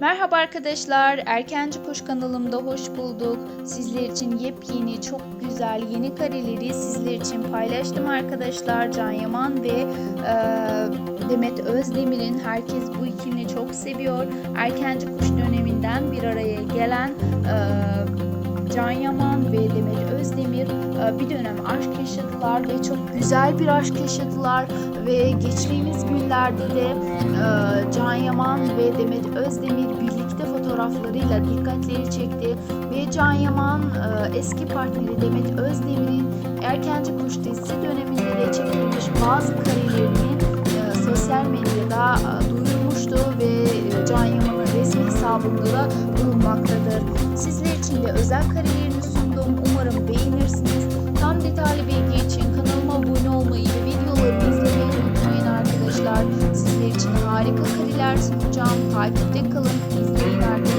Merhaba arkadaşlar, Erkenci Kuş kanalımda hoş bulduk. Sizler için yepyeni, çok güzel yeni kareleri sizler için paylaştım arkadaşlar. Can Yaman ve e, Demet Özdemir'in herkes bu ikilini çok seviyor. Erkenci Kuş döneminden bir araya gelen e, Can Yaman ve Demet Özdemir e, bir dönem aşk yaşadılar ve çok güzel bir aşk yaşadılar ve geçtiğimiz günlerde de e, Can Yaman ve Demet Özdemir birlikte fotoğraflarıyla dikkatleri çekti ve Can Yaman e, eski partneri Demet Özdemir'in Erkenci Kuş dizisi döneminde de çekilmiş bazı karelerini e, sosyal medyada e, duyurmuştu ve Can Yaman'ın resmi hesabında da bulunmaktadır. Sizler için de özel karelerini sundum. Umarım beğenirsiniz. Tam detaylı bilgi için kanalıma abone olmayı ve videolarımı izlemeyi unutmayın arkadaşlar. Harika kareler sunacağım. Takipte kalın, izleyin arkadaşlar.